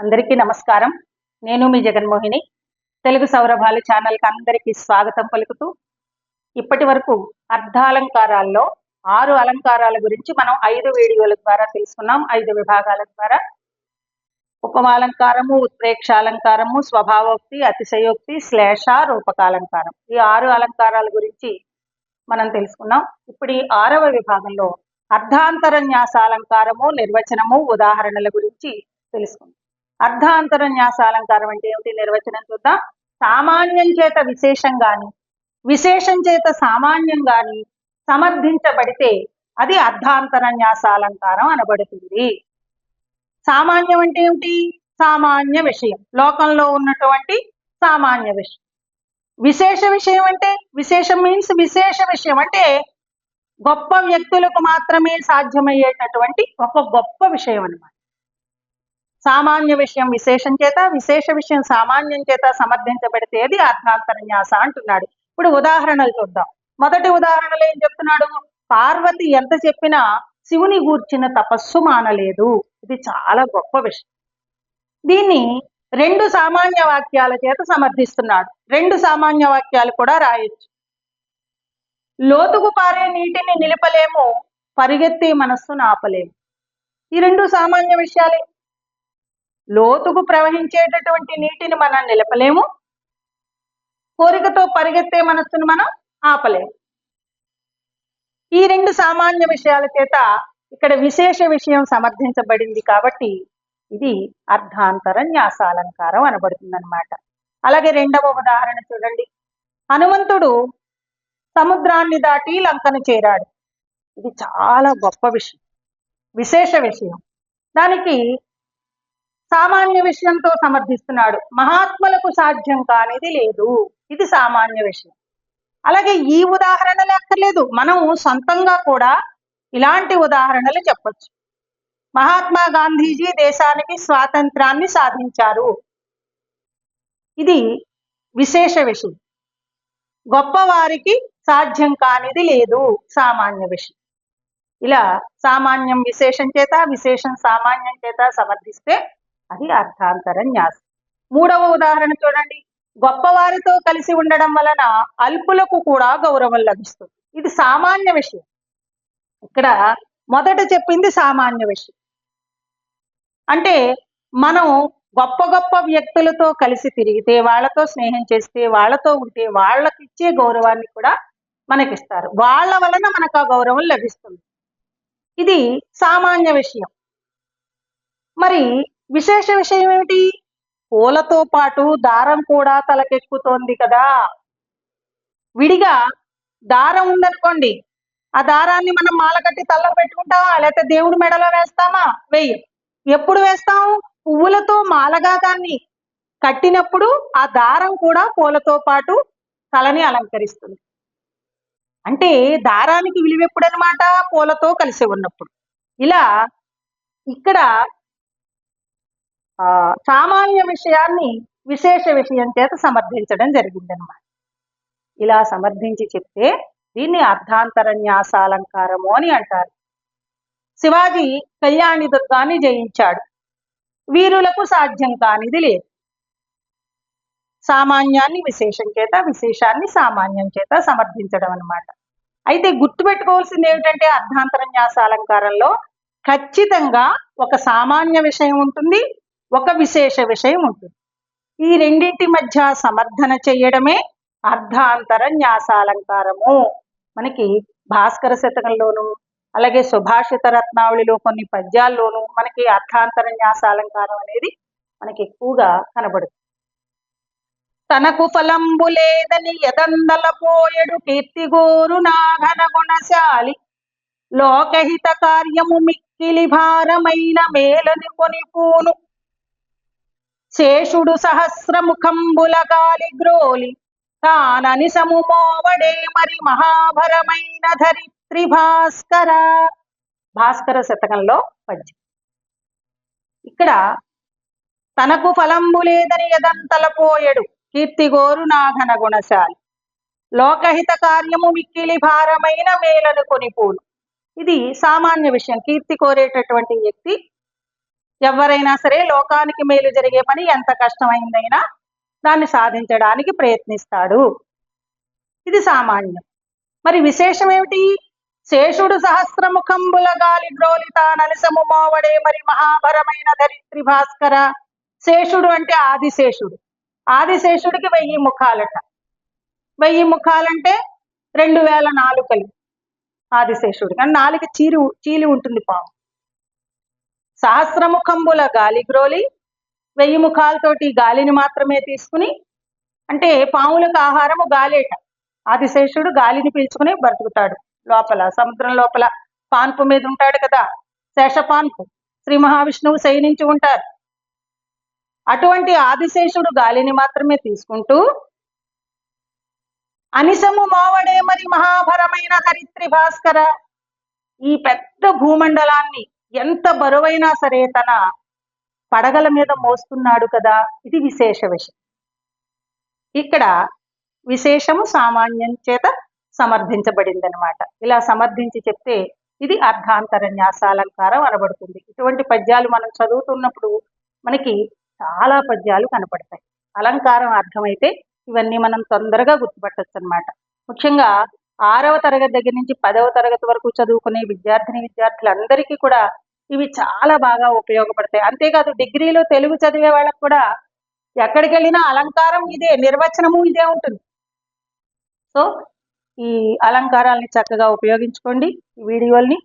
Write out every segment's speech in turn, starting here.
అందరికీ నమస్కారం. నేను మీ జగన్మోహిని. తెలుగు సౌరభాలు ఛానల్కి అందరికీ స్వాగతం పలుకుతూ ఇప్పటి వరకు అర్ధాలంకారాల్లో ఆరు అలంకారాల గురించి మనం ఐదు వీడియోల ద్వారా తెలుసుకున్నాం ఐదు విభాగాల ద్వారా. ఉపమాలంకారము ఉత్ప్రేక్షాలంకారము స్వభావోక్తి అతిశయోక్తి శ్లేష రూపకాలంకారం. ఈ ఆరు అలంకారాల గురించి మనం తెలుసుకున్నాం. ఇప్పుడు ఈ ఆరవ విభాగంలో అర్ధాంతరన్యాసాలంకారము నిర్వచనము ఉదాహరణల గురించి తెలుసుకుందాం. అర్ధాంతర న్యాసాలంకారం అంటే ఏమిటి? నిర్వచనం చూద్దాం. సామాన్యం చేత విశేషం గాని విశేషం చేత సామాన్యం గాని సమర్థించబడితే అది అర్ధాంతర న్యాసాలంకారం అనబడుతుంది. సామాన్యం అంటే ఏమిటి? సామాన్య విషయం. లోకంలో ఉన్నటువంటి సామాన్య విషయం. విశేష విషయం అంటే విశేషం మీన్స్ విశేష విషయం అంటే గొప్ప వ్యక్తులకు మాత్రమే సాధ్యమయ్యేటటువంటి ఒక గొప్ప విషయం అనమాట సామాన్య విషయం విశేషం చేత విశేష విషయం సామాన్యం చేత సమర్థించబడితే ఆత్మాంతరన్యాస అంటున్నాడు. ఇప్పుడు ఉదాహరణలు చూద్దాం. మొదటి ఉదాహరణలు ఏం చెప్తున్నాడు? పార్వతి ఎంత చెప్పినా శివుని గూర్చిన తపస్సు మానలేదు. ఇది చాలా గొప్ప విషయం. దీన్ని రెండు సామాన్య వాక్యాల చేత సమర్థిస్తున్నాడు. రెండు సామాన్య వాక్యాలు కూడా రాయొచ్చు. లోతుకు పారే నీటిని నిలపలేము పరిగెత్తే మనస్సును ఆపలేము. ఈ రెండు సామాన్య విషయాలే. లోతుకు ప్రవహించేటటువంటి నీటిని మనం నిలపలేము. కోరికతో పరిగెత్తే మనస్సును మనం ఆపలేము. ఈ రెండు సామాన్య విషయాల చేత ఇక్కడ విశేష విషయం సమర్థించబడింది కాబట్టి ఇది అర్ధాంతర న్యాసాలంకారం అనబడుతుందన్నమాట. అలాగే రెండవ ఉదాహరణ చూడండి. హనుమంతుడు సముద్రాన్ని దాటి లంకను చేరాడు. ఇది చాలా గొప్ప విషయం. విశేష విషయం. దానికి సామాన్య విషయంతో సమర్థిస్తున్నాడు. మహాత్ములకు సాధ్యం కానిది లేదు. ఇది సామాన్య విషయం. అలాగే ఈ ఉదాహరణలు అక్కర్లేదు. మనం సొంతంగా కూడా ఇలాంటి ఉదాహరణలు చెప్పొచ్చు. మహాత్మా గాంధీజీ దేశానికి స్వాతంత్రాన్ని సాధించారు. ఇది విశేష విషయం. గొప్పవారికి సాధ్యం కానిది లేదు. సామాన్య విషయం. ఇలా సామాన్యం విశేషం చేత విశేషం సామాన్యం చేత సమర్థిస్తే అది అర్థాంతర న్యాసం మూడవ ఉదాహరణ చూడండి. గొప్పవారితో కలిసి ఉండడం వలన అల్పులకు కూడా గౌరవం లభిస్తుంది. ఇది సామాన్య విషయం. ఇక్కడ మొదట చెప్పింది సామాన్య విషయం. అంటే మనం గొప్ప గొప్ప వ్యక్తులతో కలిసి తిరిగితే వాళ్ళతో స్నేహం చేస్తే వాళ్ళతో ఉంటే వాళ్ళకి ఇచ్చే గౌరవాన్ని కూడా మనకిస్తారు. వాళ్ళ వలన మనకు ఆ గౌరవం లభిస్తుంది. ఇది సామాన్య విషయం. మరి విశేష విషయం ఏమిటి పూలతో పాటు దారం కూడా తలకెక్కుతోంది కదా. విడిగా దారం ఉందనుకోండి ఆ దారాన్ని మనం మాల కట్టి తల్ల పెట్టుకుంటామా? లేకపోతే దేవుడి మెడలో వేస్తామా? వెయ్యి ఎప్పుడు వేస్తాం? పువ్వులతో మాలగా దాన్ని కట్టినప్పుడు ఆ దారం కూడా పూలతో పాటు తలని అలంకరిస్తుంది. అంటే దారానికి విలువ పూలతో కలిసి ఉన్నప్పుడు. ఇలా ఇక్కడ సామాన్య విషయాన్ని విశేష విషయం చేత సమర్థించడం జరిగిందనమాట ఇలా సమర్థించి చెప్తే దీన్ని అర్ధాంతర న్యాసాలంకారము అని అంటారు. శివాజీ కళ్యాణి దుర్గాన్ని జయించాడు. వీరులకు సాధ్యం కానిది లేదు. సామాన్యాన్ని విశేషం చేత విశేషాన్ని సామాన్యం చేత సమర్థించడం అన్నమాట. అయితే గుర్తుపెట్టుకోవాల్సింది ఏమిటంటే అర్ధాంతర న్యాసాలంకారంలో ఖచ్చితంగా ఒక సామాన్య విషయం ఉంటుంది ఒక విశేష విషయం ఉంటుంది. ఈ రెండింటి మధ్య సమర్థన చేయడమే అర్ధాంతర న్యాసాలంకారము. మనకి భాస్కర శతకంలోను అలాగే సుభాషిత రత్నావళిలో కొన్ని పద్యాల్లోనూ మనకి అర్థాంతర న్యాసాలంకారం అనేది మనకి ఎక్కువగా కనబడుతుంది. తనకు ఫలంబు లేదని ఎదందల పోయడు కీర్తిగోరు నాఘన గుణశాలి. లోకహిత కార్యము మిక్కిలి భారమైన మేలని కొనిపూను శేషుడు సహస్రముఖంబుల గాలి గ్రోలి తానని సముమోవడే మరి మహాభరమైన ధరిత్రి భాస్కర. భాస్కర శతకంలో పద్యం. ఇక్కడ తనకు ఫలంబు లేదని ఎదంతలపోయడు కీర్తిగోరు నాఘన గుణశాలి. లోకహిత కార్యము మిక్కిలి భారమైన మేలను కొనిపోను ఇది సామాన్య విషయం. కీర్తి కోరేటటువంటి వ్యక్తి ఎవరైనా సరే లోకానికి మేలు జరిగే పని ఎంత కష్టమైందైనా దాన్ని సాధించడానికి ప్రయత్నిస్తాడు. ఇది సామాన్యం. మరి విశేషం ఏమిటి? శేషుడు సహస్రముఖంబుల గాలి ద్రోలిత నలసము మోవడే మరి మహాభరమైన ధరిత్రి భాస్కర. శేషుడు అంటే ఆదిశేషుడు. ఆదిశేషుడికి వెయ్యి ముఖాలట. వెయ్యి ముఖాలంటే రెండు వేల నాలుకలు ఆదిశేషుడు. కానీ నాలుక చీరి చీలి ఉంటుంది పాము. సహస్రముఖంబుల గాలి గ్రోలి వెయ్యి ముఖాలతోటి గాలిని మాత్రమే తీసుకుని అంటే పాములకు ఆహారము గాలేట. ఆదిశేషుడు గాలిని పీల్చుకుని బ్రతుకుతాడు. లోపల సముద్రం లోపల పాన్పు మీద ఉంటాడు కదా. శేషపాన్పు శ్రీ మహావిష్ణువు శయనించి ఉంటారు. అటువంటి ఆదిశేషుడు గాలిని మాత్రమే తీసుకుంటూ అనిసము మోవడే మరి మహాభరమైన హరిత్రి భాస్కర ఈ పెద్ద భూమండలాన్ని ఎంత బరువైనా సరే తన పడగల మీద మోస్తున్నాడు కదా ఇది విశేష విషయం. ఇక్కడ విశేషము సామాన్యం చేత సమర్థించబడిందనమాట ఇలా సమర్థించి చెప్తే ఇది అర్ధాంతర న్యాసాలంకారం అనబడుతుంది. ఇటువంటి పద్యాలు మనం చదువుతున్నప్పుడు మనకి చాలా పద్యాలు కనపడతాయి. అలంకారం అర్థమైతే ఇవన్నీ మనం తొందరగా గుర్తుపట్టచ్చు అనమాట ముఖ్యంగా ఆరవ తరగతి దగ్గర నుంచి పదవ తరగతి వరకు చదువుకునే విద్యార్థిని విద్యార్థులందరికీ కూడా ఇవి చాలా బాగా ఉపయోగపడతాయి. అంతేకాదు డిగ్రీలో తెలుగు చదివే వాళ్ళకు కూడా ఎక్కడికి వెళ్ళినా అలంకారం ఇదే నిర్వచనము ఇదే ఉంటుంది. సో ఈ అలంకారాలని చక్కగా ఉపయోగించుకోండి ఈ వీడియోల్ని.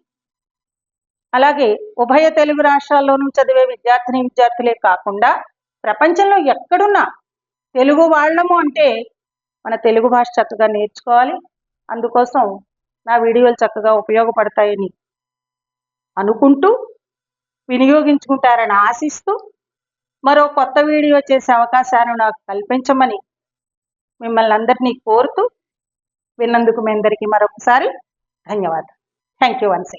అలాగే ఉభయ తెలుగు రాష్ట్రాల్లోనూ చదివే విద్యార్థిని విద్యార్థులే కాకుండా ప్రపంచంలో ఎక్కడున్నా తెలుగు వాళ్ళము అంటే మన తెలుగు భాష చక్కగా నేర్చుకోవాలి. అందుకోసం నా వీడియోలు చక్కగా ఉపయోగపడతాయని అనుకుంటూ వినియోగించుకుంటారని ఆశిస్తూ మరో కొత్త వీడియో చేసే అవకాశాన్ని నాకు కల్పించమని మిమ్మల్ని అందరినీ కోరుతూ విన్నందుకు మీ అందరికీ మరొకసారి ధన్యవాదాలు. Thank you once